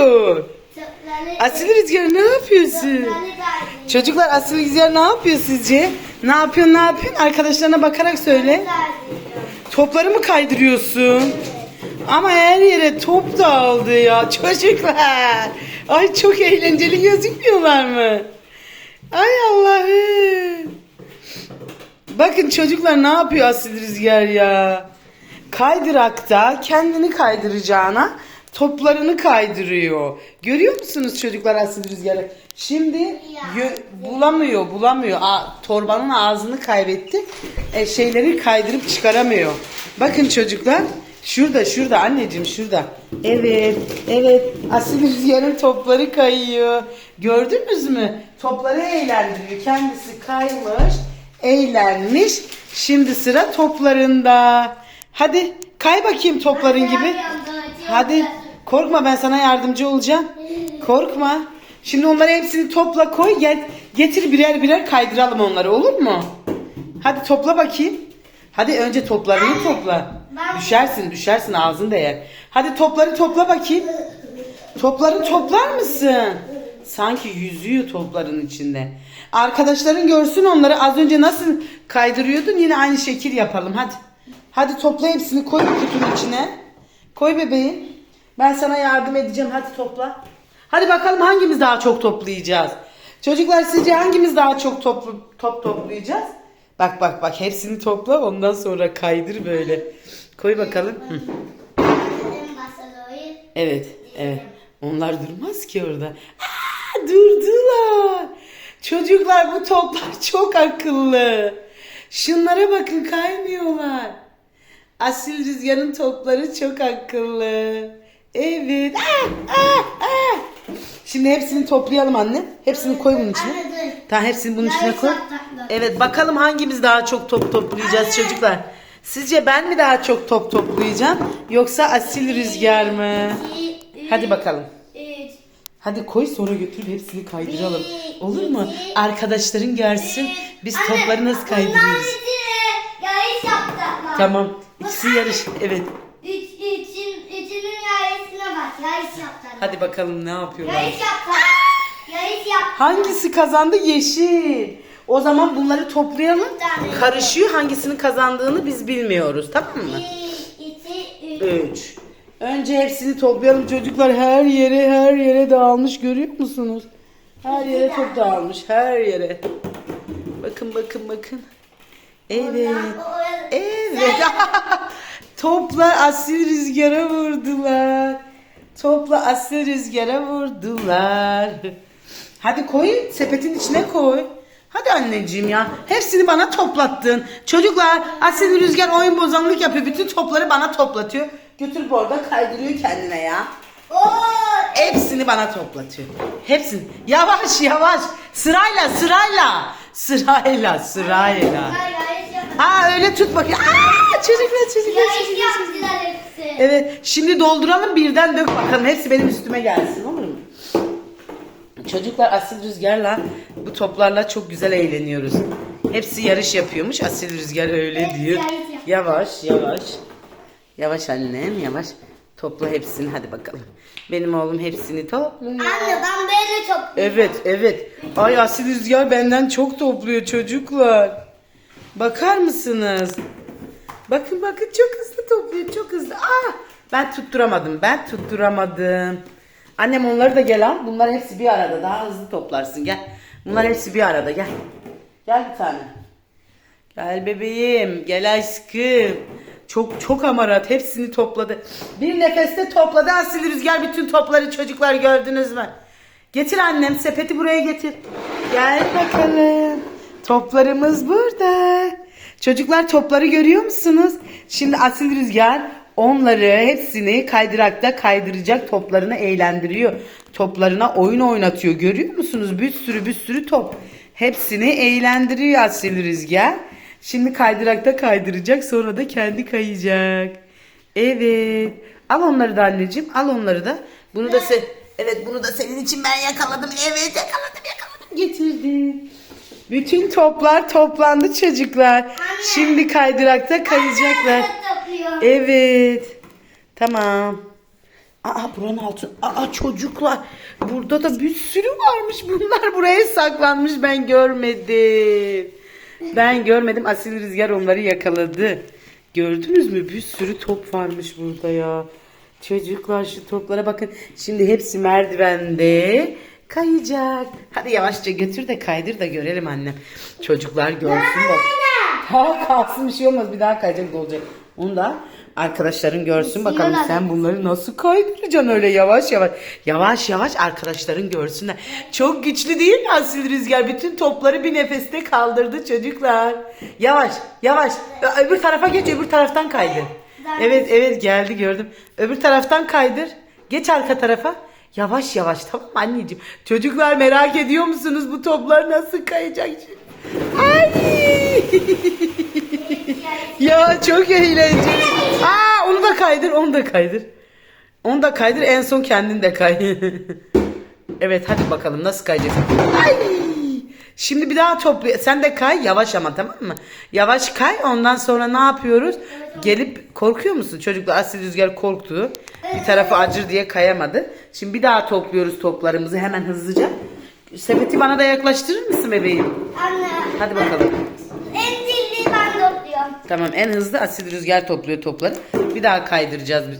yapıyor? Asil Rüzgar ne yapıyorsun? Çocuklar Asil Rüzgar ne yapıyor sizce? Ne yapıyorsun ne yapıyorsun? Arkadaşlarına bakarak söyle. Topları mı kaydırıyorsun? Ama her yere top dağıldı ya çocuklar. Ay çok eğlenceli gözükmüyorlar mı? Ay Allah'ım. Bakın çocuklar ne yapıyor Asil Rüzgar ya? Kaydırakta kendini kaydıracağına toplarını kaydırıyor. Görüyor musunuz çocuklar Asil Rüzgar'ı? Şimdi bulamıyor, bulamıyor. A- torbanın ağzını kaybetti. E, şeyleri kaydırıp çıkaramıyor. Bakın çocuklar. Şurada, şurada anneciğim şurada. Evet, evet. Asil Rüzgar'ın topları kayıyor. Gördünüz mü? Topları eğlendiriyor. Kendisi kaymış, eğlenmiş. Şimdi sıra toplarında. Hadi kay bakayım topların gibi. Hadi korkma ben sana yardımcı olacağım. Korkma. Şimdi onları hepsini topla koy gel. Getir birer birer kaydıralım onları olur mu? Hadi topla bakayım. Hadi önce toplarını topla. Düşersin düşersin ağzın değer. Hadi topları topla bakayım. Topları toplar mısın? Sanki yüzüyor topların içinde. Arkadaşların görsün onları az önce nasıl kaydırıyordun yine aynı şekil yapalım hadi. Hadi topla hepsini koy bu kutunun içine. Koy bebeğim. Ben sana yardım edeceğim hadi topla. Hadi bakalım hangimiz daha çok toplayacağız. Çocuklar sizce hangimiz daha çok toplu, top toplayacağız? Bak bak bak hepsini topla ondan sonra kaydır böyle. Koy bakalım. Evet, evet. Onlar durmaz ki orada. Aa, durdular. Çocuklar bu toplar çok akıllı. Şunlara bakın kaymıyorlar. Asil Rüzgar'ın topları çok akıllı. Evet. Ah, ah, ah. Şimdi hepsini toplayalım anne. Hepsini koy bunun içine. Anne dur. Tamam hepsini bunun içine koy. Evet bakalım hangimiz daha çok top toplayacağız Anne. çocuklar. Sizce ben mi daha çok top toplayacağım yoksa Asil Rüzgar mı? Hadi bakalım. Hadi koy sonra götürüp hepsini kaydıralım. Olur mu? Arkadaşların görsün. Biz topları nasıl kaydırıyoruz. Tamam. İkisi yarış. Evet. Yarış yapacaklar. Hadi bakalım ne yapıyorlar. Yarış yapacaklar. Yarış yap. Hangisi kazandı? Yeşil. O zaman bunları toplayalım. Karışıyor. Hangisinin kazandığını biz bilmiyoruz. Tamam mı? Bir, iki, üç. 3. Önce hepsini toplayalım çocuklar. Her yere her yere dağılmış görüyor musunuz? Her yere top dağılmış. Her yere. Bakın bakın bakın. Evet. Evet. Topla asil rüzgara vurdular. Topla asil rüzgara vurdular. Hadi koy sepetin içine koy. Hadi anneciğim ya. Hepsini bana toplattın. Çocuklar asil rüzgar oyun bozanlık yapıyor. Bütün topları bana toplatıyor. Götür bu kaydırıyor kendine ya. Oo, Hepsini bana toplatıyor. Hepsini. Yavaş yavaş. Sırayla sırayla. Sırayla sırayla. Ha öyle tut bakayım. Aa, çocuklar çocuklar Yarış çocuklar. Hepsi. Evet şimdi dolduralım birden dök bakalım. Hepsi benim üstüme gelsin olur mu? Çocuklar Asil Rüzgar'la bu toplarla çok güzel eğleniyoruz. Hepsi yarış yapıyormuş. Asil Rüzgar öyle diyor. Yavaş yavaş. Yavaş annem yavaş. Topla hepsini hadi bakalım. Benim oğlum hepsini topluyor. Anne ben böyle çok Evet evet. Ay Asil Rüzgar benden çok topluyor çocuklar. Bakar mısınız? Bakın bakın çok hızlı topluyor çok hızlı. Ah ben tutturamadım ben tutturamadım. Annem onları da gel al. Bunlar hepsi bir arada daha hızlı toplarsın gel. Bunlar hepsi bir arada gel. Gel bir tane. Gel bebeğim gel aşkım. Çok çok amarat hepsini topladı. Bir nefeste topladı Asil Rüzgar bütün topları çocuklar gördünüz mü? Getir annem sepeti buraya getir. Gel bakalım. Toplarımız burada. Çocuklar topları görüyor musunuz? Şimdi Asil Rüzgar onları hepsini kaydırakta kaydıracak toplarını eğlendiriyor. Toplarına oyun oynatıyor. Görüyor musunuz? Bir sürü bir sürü top. Hepsini eğlendiriyor Asil Rüzgar. Şimdi kaydırakta kaydıracak sonra da kendi kayacak. Evet. Al onları da anneciğim. Al onları da. Bunu da se Evet bunu da senin için ben yakaladım. Evet yakaladım yakaladım. Getirdim. Bütün toplar toplandı çocuklar. Şimdi kaydırakta kayacaklar. topluyor. Evet. Tamam. Aa buranın altı. Aa çocuklar. Burada da bir sürü varmış. Bunlar buraya saklanmış. Ben görmedim. Ben görmedim. Asil Rüzgar onları yakaladı. Gördünüz mü? Bir sürü top varmış burada ya. Çocuklar şu toplara bakın. Şimdi hepsi merdivende kayacak. Hadi yavaşça götür de kaydır da görelim annem. Çocuklar görsün bak. Ha kalsın bir şey olmaz. Bir daha kayacak olacak. Onu da arkadaşların görsün bakalım sen bunları nasıl kaydıracaksın öyle yavaş yavaş. Yavaş yavaş arkadaşların görsünler. Çok güçlü değil mi Asil Rüzgar? Bütün topları bir nefeste kaldırdı çocuklar. Yavaş yavaş. Öbür tarafa geç öbür taraftan kaydır. Evet evet geldi gördüm. Öbür taraftan kaydır. Geç arka tarafa. Yavaş yavaş tamam mı anneciğim? Çocuklar merak ediyor musunuz bu toplar nasıl kayacak? Ay! ya çok eğlenceli. Aa onu da kaydır, onu da kaydır. Onu da kaydır, en son kendin de kay. evet hadi bakalım nasıl kayacaksın. Ay! Şimdi bir daha toplu. Sen de kay yavaş ama tamam mı? Yavaş kay ondan sonra ne yapıyoruz? Gelip korkuyor musun? Çocuklar Asil Rüzgar korktu. Bir tarafı acır diye kayamadı. Şimdi bir daha topluyoruz toplarımızı hemen hızlıca. Sepeti bana da yaklaştırır mısın bebeğim? Anne. Hadi bakalım. En zilli ben topluyorum. Tamam en hızlı Asil Rüzgar topluyor topları. Bir daha kaydıracağız biz.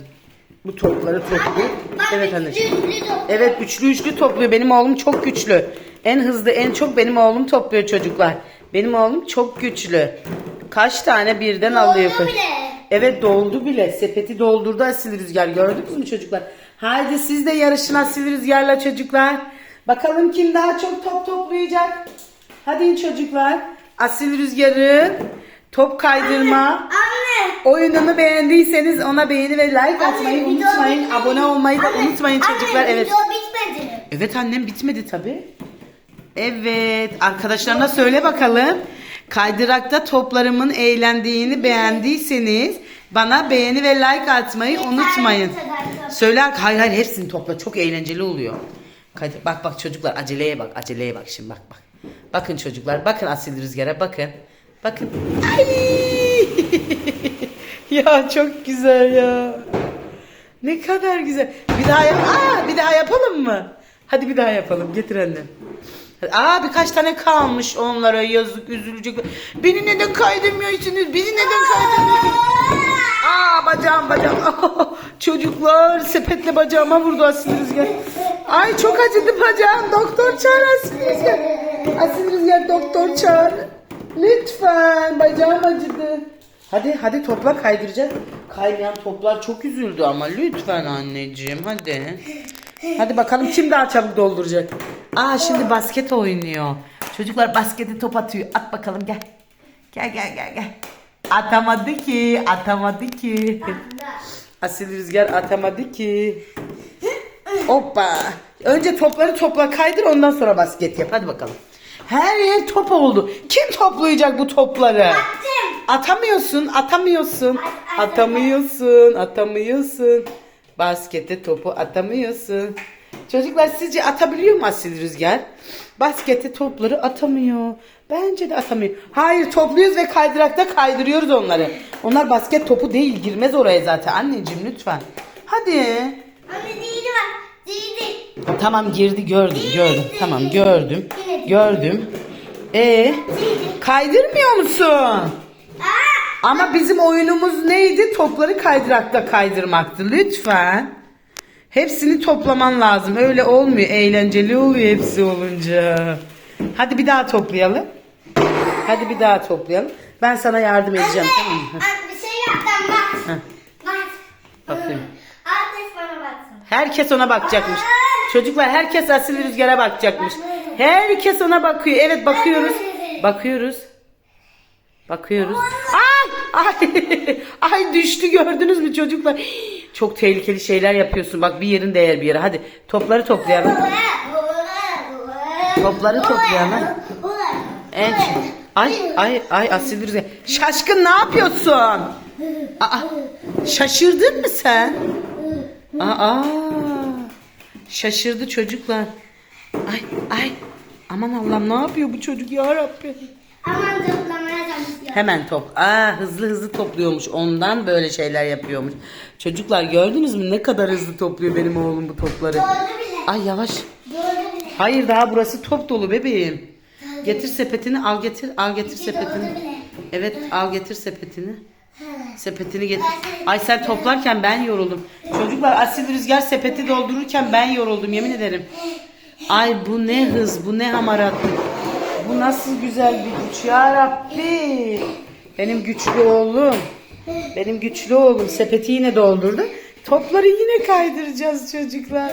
Bu topları topluyor. Evet topluyorum. Evet üçlü üçlü topluyor. Benim oğlum çok güçlü. En hızlı en çok benim oğlum topluyor çocuklar. Benim oğlum çok güçlü. Kaç tane birden alıyor. Doldu bile. Evet doldu bile. Sepeti doldurdu Asil Rüzgar. Gördünüz mü çocuklar? Haydi siz de yarışın Asil Rüzgar'la çocuklar. Bakalım kim daha çok top toplayacak. Hadi çocuklar. Asil Rüzgar'ın top kaydırma Anne. oyununu beğendiyseniz ona beğeni ve like atmayı video unutmayın. Abone olmayı da Anne, unutmayın çocuklar. Anne Evet. bitmedi. Evet annem bitmedi tabi. Evet arkadaşlarına söyle bakalım. Kaydırakta toplarımın eğlendiğini beğendiyseniz bana beğeni ve like atmayı unutmayın. Söyle hayır hayır hepsini topla çok eğlenceli oluyor. Kaydır, bak bak çocuklar aceleye bak aceleye bak şimdi bak bak. Bakın çocuklar bakın Asil Rüzgar'a bakın. Bakın. Ay! ya çok güzel ya. Ne kadar güzel. Bir daha yap. Aa, bir daha yapalım mı? Hadi bir daha yapalım. Getir annem. Aa birkaç tane kalmış onlara yazık üzülecek. Beni neden kaydırmıyorsunuz? Beni neden kaydırmıyorsunuz? Aa bacağım bacağım. Çocuklar sepetle bacağıma vurdu Asil Rüzgar. Ay çok acıdı bacağım. Doktor çağır Asil Rüzgar. Asil Rüzgar doktor çağır. Lütfen bacağım acıdı. Hadi hadi topla kaydıracağız. Kaymayan toplar çok üzüldü ama lütfen anneciğim hadi. Hadi bakalım kim daha çabuk dolduracak. Aa şimdi basket oynuyor. Çocuklar baskete top atıyor. At bakalım gel. Gel gel gel gel. Atamadı ki, atamadı ki. Asil Rüzgar atamadı ki. Hoppa. Önce topları topla kaydır ondan sonra basket yap. Hadi bakalım. Her yer top oldu. Kim toplayacak bu topları? Attım. Atamıyorsun, atamıyorsun. At- at- Atamıyorsun, atamıyorsun. Baskete topu atamıyorsun. Çocuklar sizce atabiliyor mu Asil Rüzgar? Baskete topları atamıyor. Bence de atamıyor. Hayır topluyoruz ve kaydırakta kaydırıyoruz onları. Onlar basket topu değil girmez oraya zaten anneciğim lütfen. Hadi. Anne zilli var. Zilli. Tamam girdi gördüm gördüm. Tamam gördüm. Gördüm. E kaydırmıyor musun? Ama bizim oyunumuz neydi? Topları kaydırakta kaydırmaktı. Lütfen. Hepsini toplaman lazım. Öyle olmuyor. Eğlenceli oluyor hepsi olunca. Hadi bir daha toplayalım. Hadi bir daha toplayalım. Ben sana yardım edeceğim tamam mı? Anne bir şey yaptım bak. Bak. Bakayım. Herkes bana baksın. Herkes ona bakacakmış. Çocuklar herkes Asil Rüzgar'a bakacakmış. Herkes ona bakıyor. Evet bakıyoruz. Bakıyoruz. Bakıyoruz. Ay! Ay! Düştü gördünüz mü çocuklar? Çok tehlikeli şeyler yapıyorsun. Bak bir yerin değer bir yere. Hadi topları toplayalım. Topları toplayalım. En Ay ay ay Asil. Şaşkın ne yapıyorsun? Aa, şaşırdın mı sen? Aa, şaşırdı çocuklar. Ay ay aman Allah'ım ne yapıyor bu çocuk ya Rabbim? Aman toplamaya çalışıyorum. Hemen top. Aa hızlı hızlı topluyormuş. Ondan böyle şeyler yapıyormuş. Çocuklar gördünüz mü ne kadar hızlı topluyor benim oğlum bu topları. Doğru bile. Ay yavaş. Doğru bile. Hayır daha burası top dolu bebeğim. Getir sepetini al getir al getir İki sepetini. doğru bile. Evet al getir sepetini. Sepetini getir. Ay sen toplarken ben yoruldum. Çocuklar asil rüzgar sepeti doldururken ben yoruldum yemin ederim. Ay bu ne hız bu ne hamaratlık. Bu nasıl güzel bir güç ya Rabbi. Benim güçlü oğlum. Benim güçlü oğlum sepeti yine doldurdu. Topları yine kaydıracağız çocuklar.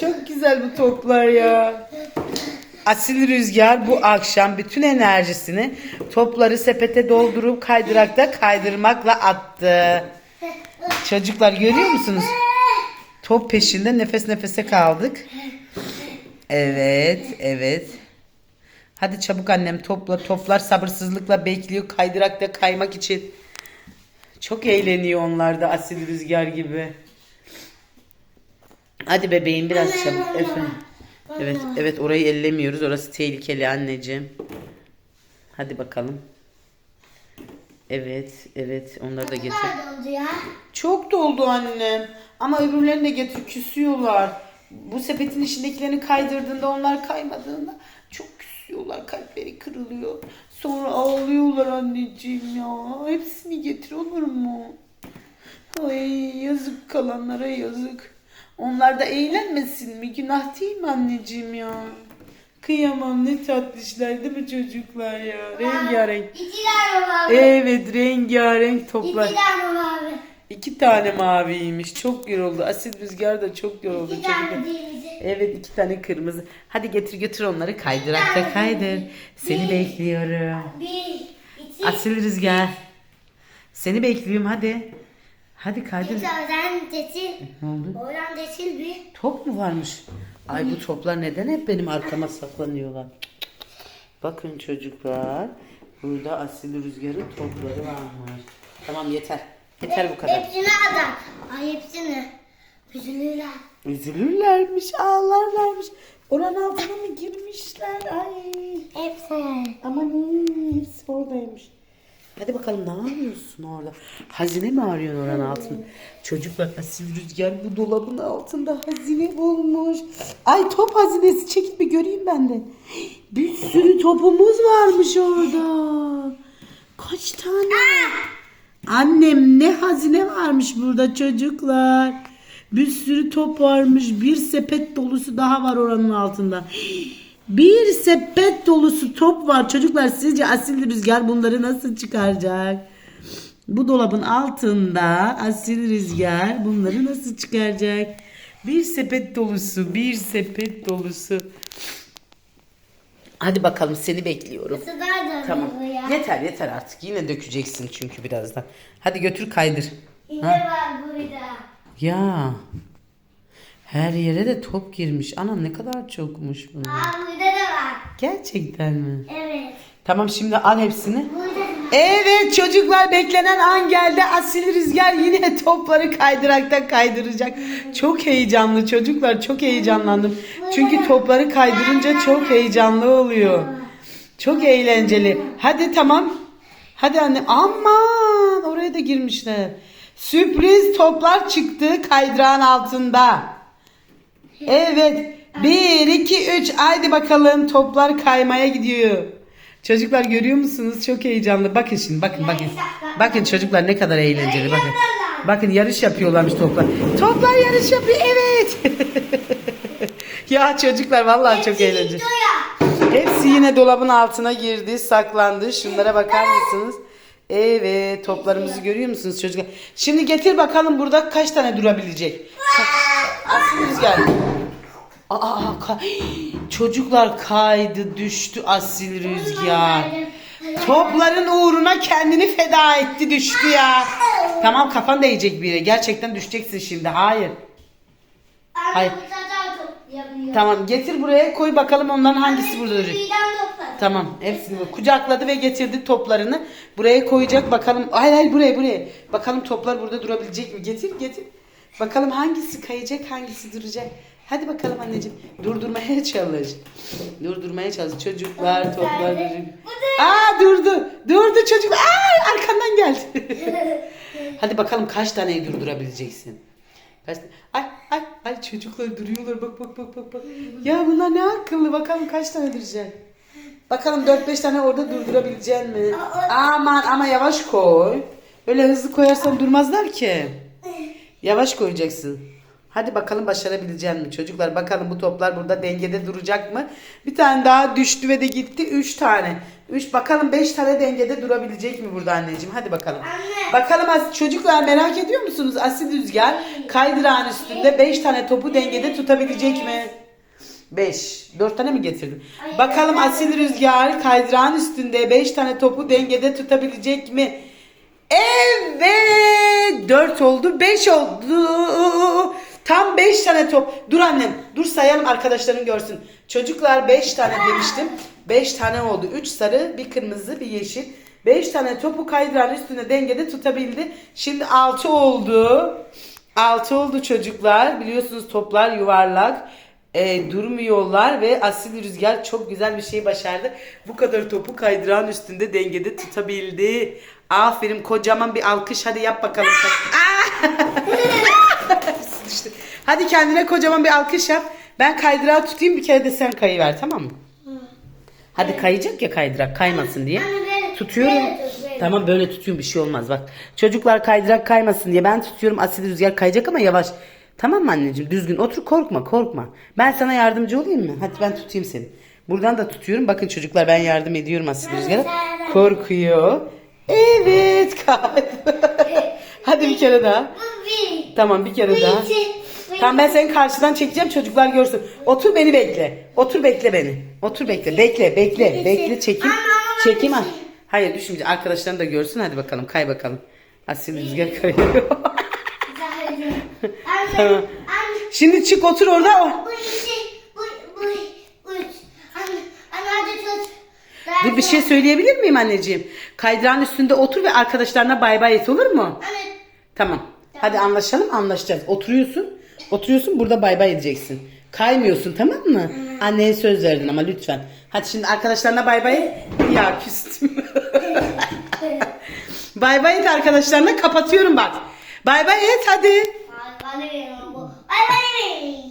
Çok güzel bu toplar ya. Asil Rüzgar bu akşam bütün enerjisini topları sepete doldurup kaydırakta kaydırmakla attı. Çocuklar görüyor musunuz? Top peşinde nefes nefese kaldık. Evet, evet. Hadi çabuk annem topla. Toplar sabırsızlıkla bekliyor kaydırakta kaymak için. Çok eğleniyor onlar da asil rüzgar gibi. Hadi bebeğim biraz çabuk. Efendim. Evet, evet orayı ellemiyoruz. Orası tehlikeli anneciğim. Hadi bakalım. Evet, evet onları da getir. Nerede oldu ya? Çok doldu annem. Ama öbürlerini de getir küsüyorlar. Bu sepetin içindekilerini kaydırdığında onlar kaymadığında küsüyorlar. Kalpleri kırılıyor. Sonra ağlıyorlar anneciğim ya. Hepsini getir olur mu? Ay yazık kalanlara yazık. Onlar da eğlenmesin mi? Günah değil mi anneciğim ya? Kıyamam ne tatlışlar değil mi çocuklar ya? Rengarenk. İki tane mavi. Evet rengarenk toplar. İki tane mavi. İki tane maviymiş. Çok yoruldu. Asil rüzgar da çok yoruldu. İki Çocuklar. tane denizi. Evet iki tane kırmızı. Hadi getir götür onları kaydırakta kaydır. Seni bekliyorum. Bir, iki, Asil rüzgar. Seni bekliyorum hadi. Hadi kaydır. üç. Oradan geçil. Ne oldu? Oradan geçil bir. Top mu varmış? Ay bu toplar neden hep benim arkama saklanıyorlar? Bakın çocuklar. Burada Asil Rüzgar'ın topları varmış. Tamam yeter. Yeter bu kadar. Hepsini adam. Ay hepsini. Üzülürler. Üzülürlermiş, ağlarlarmış. Oranın altına mı girmişler? Ay. Hepsini. Aman iyi, hepsi oradaymış. Hadi bakalım ne arıyorsun orada? Hazine mi arıyorsun oranın altında? Çocuklar asil rüzgar bu dolabın altında hazine bulmuş. Ay top hazinesi çekip bir göreyim ben de. Bir sürü topumuz varmış orada. Kaç tane? Annem ne hazine varmış burada çocuklar. Bir sürü top varmış. Bir sepet dolusu daha var oranın altında. Bir sepet dolusu top var. Çocuklar sizce asil rüzgar bunları nasıl çıkaracak? Bu dolabın altında asil rüzgar bunları nasıl çıkaracak? Bir sepet dolusu, bir sepet dolusu. Hadi bakalım seni bekliyorum. Tamam. ya. Yeter yeter artık. Yine dökeceksin çünkü birazdan. Hadi götür kaydır. Yine var burada. Ya. Her yere de top girmiş. Anam ne kadar çokmuş bunlar. Aa burada da var. Gerçekten mi? Evet. Tamam şimdi al hepsini. Burada. Evet çocuklar beklenen an geldi. Asil Rüzgar yine topları kaydırakta kaydıracak. Çok heyecanlı çocuklar çok heyecanlandım. Çünkü topları kaydırınca çok heyecanlı oluyor. Çok eğlenceli. Hadi tamam. Hadi anne. Aman oraya da girmişler. Sürpriz toplar çıktı kaydırağın altında. Evet. Bir, iki, üç. Haydi bakalım toplar kaymaya gidiyor. Çocuklar görüyor musunuz? Çok heyecanlı. Bakın şimdi bakın bakın. Bakın çocuklar ne kadar eğlenceli. Bakın. Bakın yarış yapıyorlarmış toplar. Toplar yarış yapıyor. Evet. ya çocuklar vallahi çok eğlenceli. Hepsi yine dolabın altına girdi, saklandı. Şunlara bakar mısınız? Evet, toplarımızı görüyor musunuz çocuklar? Şimdi getir bakalım burada kaç tane durabilecek. Asil rüzgar. Aa, ka- çocuklar kaydı, düştü asil rüzgar. Topların uğruna kendini feda etti, düştü ya. Tamam kafan değecek bir yere. Gerçekten düşeceksin şimdi. Hayır. Hayır. Tamam getir buraya koy bakalım onların hangisi burada duracak. Tamam hepsini bu- kucakladı ve getirdi toplarını. Buraya koyacak bakalım. Hayır hayır buraya buraya. Bakalım toplar burada durabilecek mi? Getir getir. Bakalım hangisi kayacak hangisi duracak. Hadi bakalım anneciğim. Durdurmaya çalış. Durdurmaya çalış. Çocuklar topları. Aa durdu. Durdu çocuk. Aa arkandan geldi. Hadi bakalım kaç taneyi durdurabileceksin. Kaç... Ay ay ay çocuklar duruyorlar. Bak bak bak bak bak. Ya bunlar ne akıllı. Bakalım kaç tane duracak. Bakalım 4-5 tane orada durdurabilecek mi? Aman ama yavaş koy. Böyle hızlı koyarsan durmazlar ki. Yavaş koyacaksın. Hadi bakalım başarabilecek mi? Çocuklar bakalım bu toplar burada dengede duracak mı? Bir tane daha düştü ve de gitti. Üç tane. Üç bakalım beş tane dengede durabilecek mi burada anneciğim? Hadi bakalım. Anne. Bakalım çocuklar merak ediyor musunuz? Asil Rüzgar kaydırağın üstünde beş tane topu dengede tutabilecek mi? Beş. Dört tane mi getirdin? Hayır. Bakalım Asil Rüzgar kaydırağın üstünde beş tane topu dengede tutabilecek mi? Evet. Dört oldu. Beş oldu. Tam beş tane top. Dur annem. Dur sayalım arkadaşların görsün. Çocuklar beş tane demiştim. Beş tane oldu. Üç sarı, bir kırmızı, bir yeşil. Beş tane topu kaydıran üstünde dengede tutabildi. Şimdi altı oldu. Altı oldu çocuklar. Biliyorsunuz toplar yuvarlak. E, durmuyorlar ve asil rüzgar çok güzel bir şey başardı. Bu kadar topu kaydıran üstünde dengede tutabildi. Aferin kocaman bir alkış hadi yap bakalım. Hepsi düştü. Hadi kendine kocaman bir alkış yap. Ben kaydırağı tutayım bir kere de sen kayıver tamam mı? Hadi kayacak ya kaydırak kaymasın diye. Anne, böyle- Tutuyorum. böyle tut, böyle. Tamam böyle tutuyorum bir şey olmaz bak. Çocuklar kaydırak kaymasın diye ben tutuyorum. Asil rüzgar kayacak ama yavaş. Tamam mı anneciğim? Düzgün otur korkma korkma. Ben sana yardımcı olayım mı? Hadi ben tutayım seni. Buradan da tutuyorum. Bakın çocuklar ben yardım ediyorum Asil rüzgara. Korkuyor. Evet kaydı. Hadi bir kere daha. Bu bir. Tamam bir kere daha. Tamam ben seni karşıdan çekeceğim çocuklar görsün. Otur beni bekle. Otur bekle beni. Otur bekle. Bekle bekle. Bekle çekim. Çekim. Hayır düşmeyecek. Arkadaşların da görsün. Hadi bakalım kay bakalım. Asil rüzgar kayıyor. Tamam. Şimdi çık otur orada. Dur bir şey söyleyebilir miyim anneciğim? Kaydırağın üstünde otur ve arkadaşlarına bay bay et olur mu? Tamam. Hadi anlaşalım anlaşacağız. Oturuyorsun. Oturuyorsun burada bay bay edeceksin. Kaymıyorsun tamam mı? Anneye söz verdin ama lütfen. Hadi şimdi arkadaşlarına bay bay. Ya küstüm. bay bay et arkadaşlarına kapatıyorum bak. Bay bay et hadi. Bu. Ay bana verin.